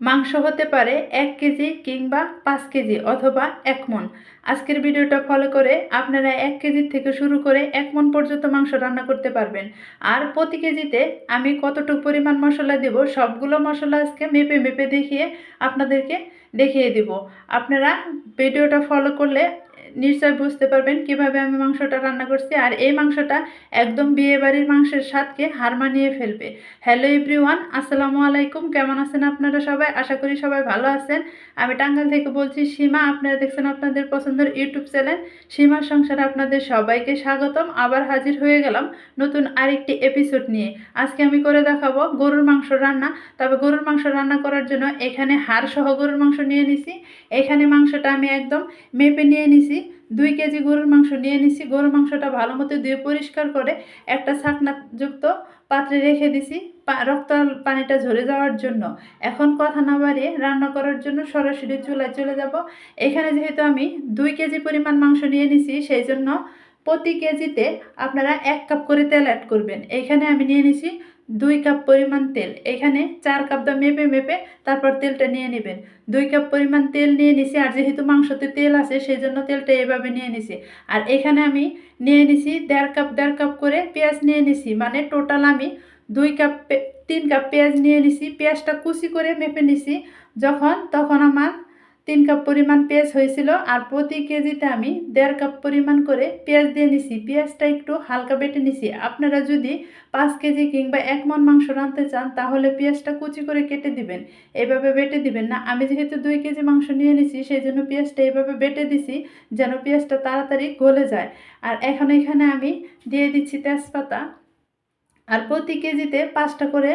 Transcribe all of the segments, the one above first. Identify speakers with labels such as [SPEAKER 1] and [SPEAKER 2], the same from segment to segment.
[SPEAKER 1] মাংস হতে পারে এক কেজি কিংবা পাঁচ কেজি অথবা এক মন আজকের ভিডিওটা ফলো করে আপনারা এক কেজি থেকে শুরু করে এক মন পর্যন্ত মাংস রান্না করতে পারবেন। আর প্রতি কেজিতে আমি কতটুকু পরিমাণ মশলা দেব সবগুলো মশলা আজকে মেপে মেপে দেখিয়ে আপনাদেরকে দেখিয়ে দিব। আপনারা ভিডিওটা ফলো করলে নিশ্চয় বুঝতে পারবেন কীভাবে আমি মাংসটা রান্না করছি। আর এই মাংসটা একদম বিয়ে বাড়ির মাংসের স্বাদকে হার মানিয়ে ফেলবে। হ্যালো এভরিওয়ান, আসসালামু আলাইকুম। কেমন আছেন আপনারা সবাই? আশা করি সবাই ভালো আছেন। আমি টাঙ্গাইল থেকে বলছি, সীমা, আপনারা দেখছেন আপনাদের পছন্দের ইউটিউব চ্যানেল। সীমার সংসারে আপনাদের সবাইকে স্বাগতম। আবার হাজির হয়ে গেলাম নতুন আরেকটি এপিসোড নিয়ে। আজকে আমি করে দেখাবো গরুর মাংস রান্না। তবে গরুর মাংস রান্না করার জন্য এখানে হাড় সহ গরুর মাংস নিয়ে নিছি। এখানে মাংসটা আমি একদম মেপে নিয়ে নিছি। দুই কেজি গরুর মাংস নিয়ে নিছি। গরুর মাংসটা ভালো মতো ধুয়ে পরিষ্কার করে একটা ছাকনাযুক্ত পাত্রে রেখে দিছি রক্ত পানিটা ঝরে যাওয়ার জন্য। এখন কথা না বাড়িয়ে রান্না করার জন্য সরাসরি চুলায় চলে যাব। এখানে যেহেতু আমি দুই কেজি পরিমাণ মাংস নিয়ে নিছি, সেই জন্য প্রতি কেজিতে আপনারা এক কাপ করে তেল অ্যাড করবেন। এখানে আমি নিয়ে নিছি দুই কাপ পরিমাণ তেল। এখানে চার কাপ দা মেপে মেপে তারপর তেলটা নিয়ে নেবেন। দুই কাপ পরিমাণ তেল নিয়ে নিছি, আর যেহেতু মাংসতে তেল আছে সেই জন্য তেলটা এভাবে নিয়ে নিছি। আর এখানে আমি নিয়ে নিছি দেড় কাপ দেড় কাপ করে পেঁয়াজ নিয়ে নিছি। মানে টোটাল আমি দুই কাপ তিন কাপ পেঁয়াজ নিয়ে নিছি। পেঁয়াজটা কুচি করে মেপে নিছি। যখন, তখন আমার তিন কাপ পরিমাণ পেঁয়াজ হয়েছিল আর প্রতি কেজিতে আমি দেড় কাপ পরিমাণ করে পেঁয়াজ দিয়ে নিছি। পেঁয়াজটা একটু হালকা বেটে নিছি। আপনারা যদি পাঁচ কেজি কিংবা এক মন মাংস রাঁধতে চান, তাহলে পেঁয়াজটা কুচি করে কেটে দিবেন। এভাবে বেটে দিবেন না। আমি যেহেতু দুই কেজি মাংস নিয়ে নিছি, সেই জন্য পেঁয়াজটা এইভাবে বেটে দিছি যেন পেঁয়াজটা তাড়াতাড়ি গলে যায়। আর এখন এখানে আমি দিয়ে দিচ্ছি তেজপাতা। আর প্রতি কেজিতে পাঁচটা করে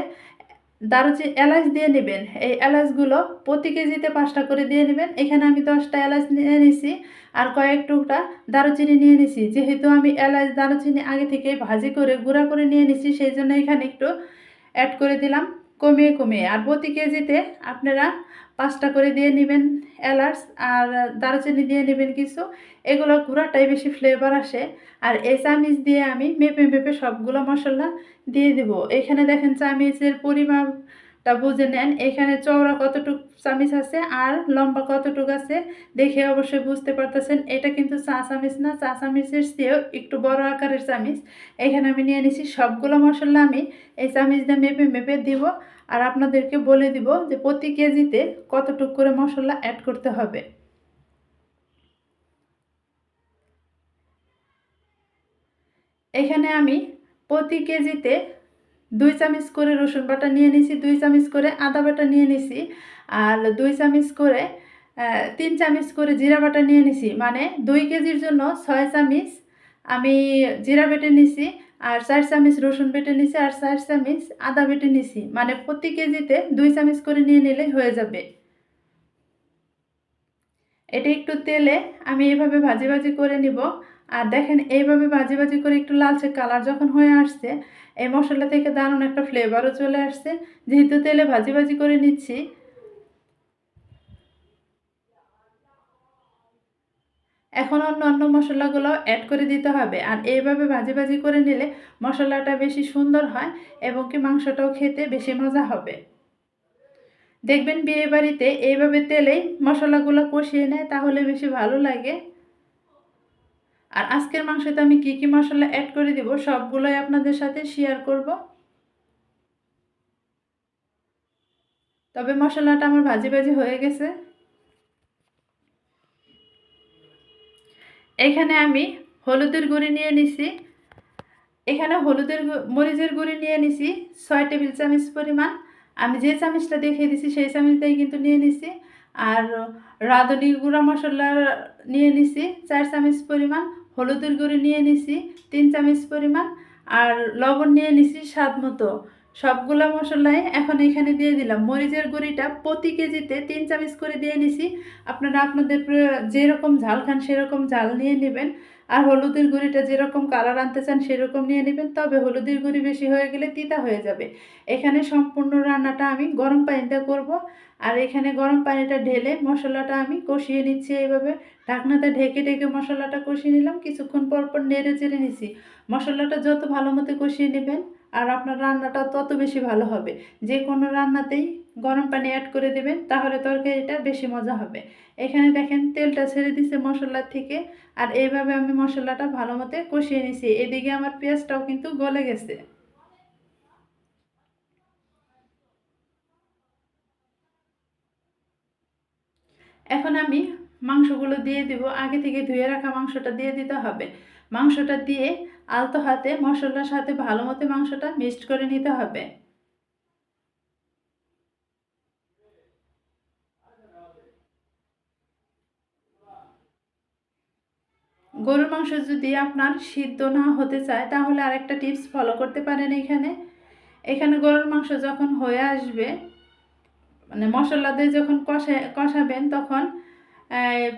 [SPEAKER 1] দারুচি এলাচ দিয়ে নেবেন। এই এলাচগুলো প্রতি কেজিতে পাঁচটা করে দিয়ে নেবেন। এখানে আমি দশটা এলাচ নিয়ে নিছি আর কয়েক টুকটা দারুচিনি নিয়ে নিছি। যেহেতু আমি এলাচ, দারুচিনি আগে থেকে ভাজি করে, গুঁড়া করে নিয়ে নিছি, সেই জন্য এখানে একটু অ্যাড করে দিলাম কমিয়ে কমিয়ে। আর প্রতি কেজিতে আপনারা পাঁচটা করে দিয়ে নেবেন এলাচ আর দারচিনি দিয়ে নেবেন কিছু। এগুলো গুঁড়াটাই বেশি ফ্লেভার আসে। আর এই চামিচ দিয়ে আমি মেপে মেপে সবগুলো মশলা দিয়ে দিব। এখানে দেখেন চামিচের পরিমাপটা বুঝে নেন, এখানে চওড়া কতটুক চামিচ আছে আর লম্বা কতটুক আছে দেখে অবশ্যই বুঝতে পারতেছেন। এটা কিন্তু চা চামিচ না, চা চামিচের চেয়েও একটু বড় আকারের চামিচ। এখানে আমি নিয়ে নিছি সবগুলো মশলা আমি এই চামিচ দিয়ে মেপে মেপে দিব আর আপনাদেরকে বলে দিব যে প্রতি কেজিতে কতটুক করে মশলা অ্যাড করতে হবে। এখানে আমি প্রতি কেজিতে দুই চামচ করে রসুন বাটা নিয়ে নিছি, দুই চামচ করে আদা বাটা নিয়ে নিছি আর দুই চামচ করে তিন চামচ করে জিরা বাটা নিয়ে নিছি। মানে দুই কেজির জন্য ছয় চামচ আমি জিরা বেটে নিছি আর চার চামচ রসুন বেটে নিছি আর চার চামচ আদা বেটে নিছি। মানে প্রতি কেজিতে দুই চামচ করে নিয়ে নিলে হয়ে যাবে। এটা একটু তেলে আমি এভাবে ভাজি ভাজি করে নিব। আর দেখেন এইভাবে ভাজি ভাজি করে একটু লালচে কালার যখন হয়ে আসছে, এই মশলা থেকে দারুণ একটা ফ্লেভারও চলে আসছে। যেহেতু তেলে ভাজি ভাজি করে নিচ্ছি। এখন অন্য অন্য মশলাগুলো অ্যাড করে দিতে হবে। আর এইভাবে ভাজি ভাজি করে নিলে মশলাটা বেশি সুন্দর হয় এবং কি মাংসটাও খেতে বেশি মজা হবে। দেখবেন বিয়ে বাড়িতে এইভাবে তেলেই মশলাগুলো কষিয়ে নেয়, তাহলে বেশি ভালো লাগে। আর আজকের মাংসতে আমি কি কি মশলা অ্যাড করে দিব, সবগুলোই আপনাদের সাথে শেয়ার করব। তবে মশলাটা আমার ভাজি ভাজি হয়ে গেছে। এখানে আমি হলুদের গুঁড়ি নিয়ে নিছি। এখানে হলুদের মরিচের গুঁড়ি নিয়ে নিছি, ছয় টেবিল চামচ পরিমাণ। আমি যে চামচটা দেখিয়ে দিছি, সেই চামচটাই কিন্তু নিয়ে নিছি। আর রাঁধুনি গুঁড়া মশলা নিয়ে নিছি, চার চামচ পরিমাণ। হলুদের গুঁড়ি নিয়ে নিছি, তিন চামচ পরিমাণ, আর লবণ নিয়ে নিছি স্বাদ মতো। সবগুলো মশলাই এখন এখানে দিয়ে দিলাম। মরিচের গুঁড়িটা প্রতি কেজিতে তিন চামচ করে দিয়ে নিছি। আপনারা আপনাদের যেরকম ঝাল খান সেরকম ঝাল নিয়ে নেবেন। আর হলুদের গুঁড়িটা যেরকম কালার আনতে চান সেরকম নিয়ে নেবেন। তবে হলুদের গুঁড়ি বেশি হয়ে গেলে তিতা হয়ে যাবে। এখানে সম্পূর্ণ রান্নাটা আমি গরম পানিতে করব। আর এখানে গরম পানিটা ঢেলে মশলাটা আমি কষিয়ে নিচ্ছি এইভাবে। ঢাকনাতে ঢেকে ঢেকে মশলাটা কষিয়ে নিলাম। কিছুক্ষণ পর পর নেড়ে চেড়ে নিছি। মশলাটা যত ভালো মতো কষিয়ে নেবেন আর আপনার রান্নাটা তত বেশি ভালো হবে। যে কোনো রান্নাতেই গরম পানি অ্যাড করে দেবেন, তাহলে তরকারিটা বেশি মজা হবে। এখানে দেখেন তেলটা ছেড়ে দিছে মশলার থেকে, আর এইভাবে আমি মশলাটা ভালো মতো কষিয়ে নিছি। এদিকে আমার পেঁয়াজটাও কিন্তু গলে গেছে। এখন আমি মাংসগুলো দিয়ে দিব। আগে থেকে ধুয়ে রাখা মাংসটা দিয়ে দিতে হবে। মাংসটা দিয়ে আলতো হাতে মশলার সাথে ভালো মতো মাংসটা মিক্সড করে নিতে হবে। গরুর মাংস যদি আপনার সিদ্ধ না হতে চায়, তাহলে আরেকটা টিপস ফলো করতে পারেন এখানে। এখানে গরুর মাংস যখন হয়ে আসবে মানে মশলা দিয়ে যখন কষে, কষাবেন, তখন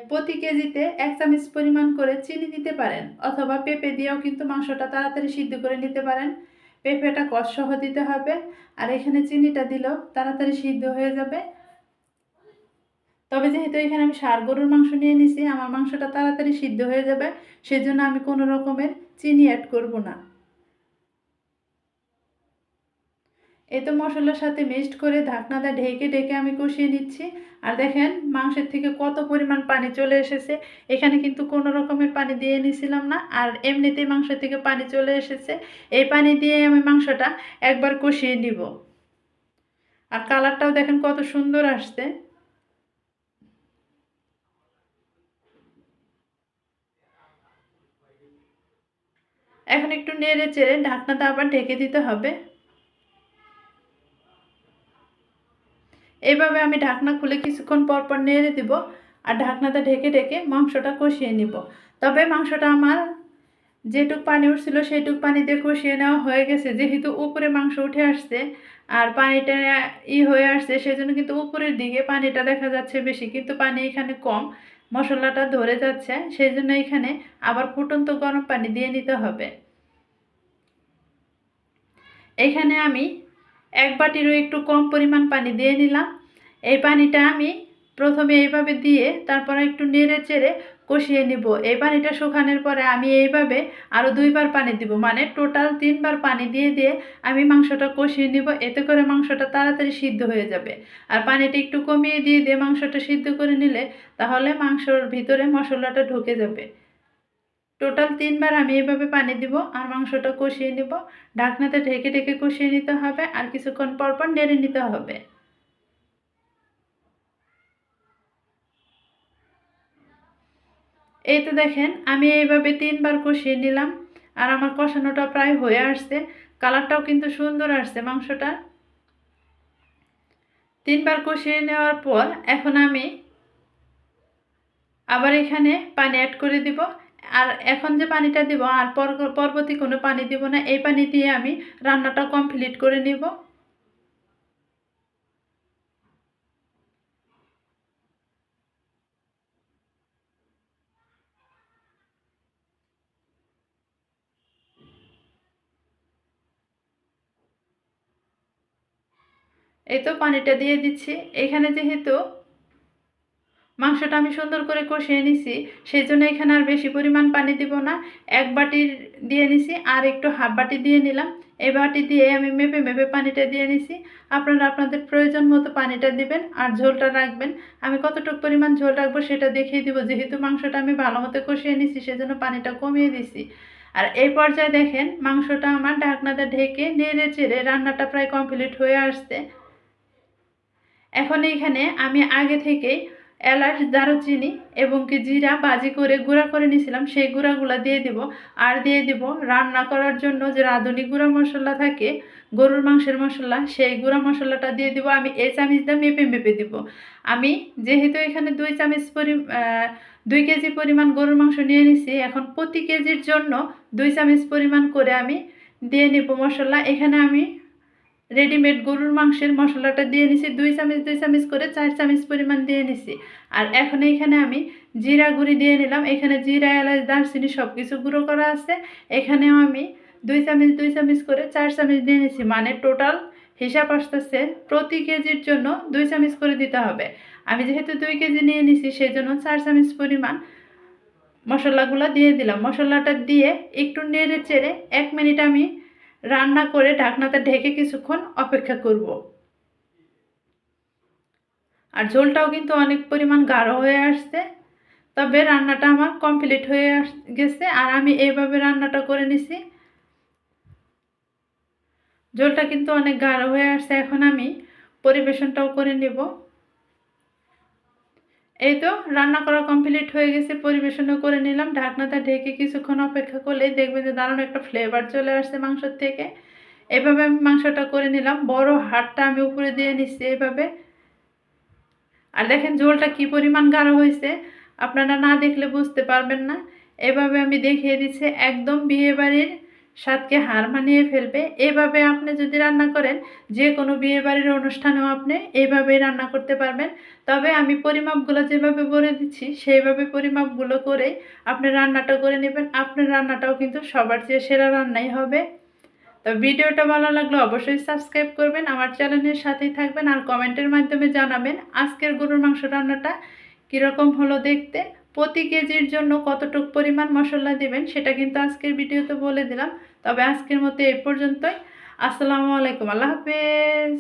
[SPEAKER 1] প্রতি কেজিতে এক চামচ পরিমাণ করে চিনি দিতে পারেন, অথবা পেঁপে দিয়েও কিন্তু মাংসটা তাড়াতাড়ি সিদ্ধ করে নিতে পারেন। পেঁপেটা কষসহ দিতে হবে, আর এখানে চিনিটা দিলেও তাড়াতাড়ি সিদ্ধ হয়ে যাবে। তবে যেহেতু এখানে আমি সার গরুর মাংস নিয়ে নিছি, আমার মাংসটা তাড়াতাড়ি সিদ্ধ হয়ে যাবে, সেজন্য আমি কোনো রকমের চিনি অ্যাড করব না। এ তো মশলার সাথে মিক্সড করে ঢাকনাটা ঢেকে ঢেকে আমি কষিয়ে নিচ্ছি। আর দেখেন, মাংসের থেকে কত পরিমাণ পানি চলে এসেছে। এখানে কিন্তু কোনো রকমের পানি দিয়ে নিছিলাম না, আর এমনিতেই মাংস থেকে পানি চলে এসেছে। এই পানি দিয়ে আমি মাংসটা একবার কষিয়ে নিব। আর কালারটাও দেখেন কত সুন্দর আসছে। এখন একটু নেড়ে চেড়ে ঢাকনাটা আবার ঢেকে দিতে হবে। এইভাবে আমি ঢাকনা খুলে কিছুক্ষণ পর পর নেড়ে দিব আর ঢাকনাটা ঢেকে ঢেকে মাংসটা কষিয়ে নিব। তবে মাংসটা আমার যেটুক পানি উঠছিল সেইটুক পানি দিয়ে কষিয়ে নেওয়া হয়ে গেছে। যেহেতু উপরে মাংস উঠে আসছে আর পানিটা ই হয়ে আসছে, সেজন্য কিন্তু উপরের দিকে পানিটা দেখা যাচ্ছে বেশি, কিন্তু পানি এখানে কম। মশলাটা ধরে যাচ্ছে সেই জন্য এখানে আবার ফুটন্ত গরম পানি দিয়ে নিতে হবে। এখানে আমি এক বাটিরও একটু কম পরিমাণ পানি দিয়ে নিলাম। এই পানিটা আমি প্রথমে এইভাবে দিয়ে তারপর একটু নেড়ে চেড়ে কষিয়ে নিব। এই পানিটা শুকানোর পরে আমি এইভাবে আরও দুইবার পানি দিব। মানে টোটাল তিনবার পানি দিয়ে দিয়ে আমি মাংসটা কষিয়ে নিব। এতে করে মাংসটা তাড়াতাড়ি সিদ্ধ হয়ে যাবে। আর পানিটা একটু কমিয়ে দিয়ে দিয়ে মাংসটা সিদ্ধ করে নিলে তাহলে মাংসর ভিতরে মশলাটা ঢুকে যাবে। টোটাল তিনবার আমি এভাবে পানি দিব আর মাংসটা কষিয়ে নিব। ঢাকনাতে ঢেকে ঢেকে কষিয়ে নিতে হবে। আর কিছুক্ষণ পরপর পর নেড়ে নিতে হবে। এই তো দেখেন, আমি এইভাবে তিনবার কষিয়ে নিলাম, আর আমার কষানোটা প্রায় হয়ে আসছে। কালারটাও কিন্তু সুন্দর আসছে মাংসটা। তিনবার কষিয়ে নেওয়ার পর এখন আমি আবার এখানে পানি অ্যাড করে দিব। আর এখন যে পানিটা দিব, আর পরবর্তী কোনো পানি দিব না, এই পানি দিয়ে আমি রান্নাটা কমপ্লিট করে নিব। এই তো পানিটা দিয়ে দিচ্ছি। এখানে যেহেতু মাংসটা আমি সুন্দর করে কষিয়ে নিছি সেই জন্য এখানে আর বেশি পরিমাণ পানি দিব না। এক বাটির দিয়ে নিছি আর একটু হাফ বাটি দিয়ে নিলাম। এই বাটি দিয়ে আমি মেপে মেপে পানিটা দিয়ে নিছি। আপনারা আপনাদের প্রয়োজন মতো পানিটা দিবেন আর ঝোলটা রাখবেন। আমি কতটুকু পরিমাণ ঝোল রাখব সেটা দেখিয়ে দিব। যেহেতু মাংসটা আমি ভালো মতো কষিয়ে নিছি, সেজন্য পানিটা কমিয়ে দিছি। আর এই পর্যায়ে দেখেন মাংসটা আমার ঢাকনাটা ঢেকে নেড়ে চেড়ে রান্নাটা প্রায় কমপ্লিট হয়ে আসছে। এখন এইখানে আমি আগে থেকেই এলাচ, দারুচিনি এবং কি জিরা বাজি করে গুঁড়া করে নিয়েছিলাম। সেই গুঁড়াগুলো দিয়ে দিব। আর দিয়ে দিব রান্না করার জন্য যে রাঁধুনি গুঁড়া মশলা থাকে, গরুর মাংসের মশলা, সেই গুঁড়া মশলাটা দিয়ে দিব। আমি এই চামিচটা মেপে মেপে দিব। আমি যেহেতু এখানে দুই চামচ পরি দুই কেজি পরিমাণ গরুর মাংস নিয়ে নিছি, এখন প্রতি কেজির জন্য দুই চামচ পরিমাণ করে আমি দিয়ে নেব মশলা। এখানে আমি রেডিমেড গরুর মাংসের মশলাটা দিয়ে নিছি, দুই চামচ দুই চামচ করে চার চামচ পরিমাণ দিয়ে নিছি। আর এখন এখানে আমি জিরা গুঁড়ি দিয়ে নিলাম। এখানে জিরা, এলাচ, দারচিনি সব কিছু গুঁড়ো করা আছে। এখানেও আমি দুই চামচ দুই চামচ করে চার চামচ দিয়ে নিছি। মানে টোটাল হিসাব আসতেছে প্রতি কেজির জন্য দুই চামচ করে দিতে হবে। আমি যেহেতু দুই কেজি নিয়ে নিছি সেই জন্য চার চামচ পরিমাণ মশলাগুলো দিয়ে দিলাম। মশলাটা দিয়ে একটু নেড়ে চেড়ে এক মিনিট আমি রান্না করে ঢাকনাতে ঢেকে কিছুক্ষণ অপেক্ষা করব। আর ঝোলটাও কিন্তু অনেক পরিমাণ গাঢ় হয়ে আসছে, তবে রান্নাটা আমার কমপ্লিট হয়ে গেছে আর আমি এইভাবে রান্নাটা করে নিছি। ঝোলটা কিন্তু অনেক গাঢ় হয়ে আসছে, এখন আমি পরিবেশনটাও করে নেব। এই তো, রান্না করা কমপ্লিট হয়ে গেছে, পরিবেশনও করে নিলাম। ঢাকনাটা ঢেকে কিছুক্ষণ অপেক্ষা করলেই দেখবেন যে দারুণ একটা ফ্লেভার চলে আসছে মাংসর থেকে। এভাবে আমি মাংসটা করে নিলাম। বড় হাড়টা আমি উপরে দিয়ে নিচ্ছি এইভাবে আর দেখেন ঝোলটা কি পরিমাণ গাঢ় হয়েছে। আপনারা না দেখলে বুঝতে পারবেন না। এভাবে আমি দেখিয়ে দিচ্ছি, একদম বিয়ে বাড়ির স্বাদকে হার মানিয়ে ফেলবে। এভাবে আপনি যদি রান্না করেন যে কোনো বিয়ে বাড়ির অনুষ্ঠানেও আপনি এইভাবেই রান্না করতে পারবেন। তবে আমি পরিমাপগুলো যেভাবে বলে দিচ্ছি, সেইভাবে পরিমাপগুলো করে আপনি রান্নাটা করে নেবেন। আপনার রান্নাটাও কিন্তু সবার চেয়ে সেরা রান্নাই হবে। তো ভিডিওটা ভালো লাগলে অবশ্যই সাবস্ক্রাইব করবেন, আমার চ্যানেলের সাথেই থাকবেন আর কমেন্টের মাধ্যমে জানাবেন আজকের গরুর মাংস রান্নাটা কীরকম হলো দেখতে। প্রতি কেজির জন্য কতটুক পরিমাণ মশলা দেবেন সেটা কিন্তু আজকের ভিডিওতে বলে দিলাম। তবে আজকের মতো এই পর্যন্তই। আসসালামু আলাইকুম। আল্লাহ হাফেজ।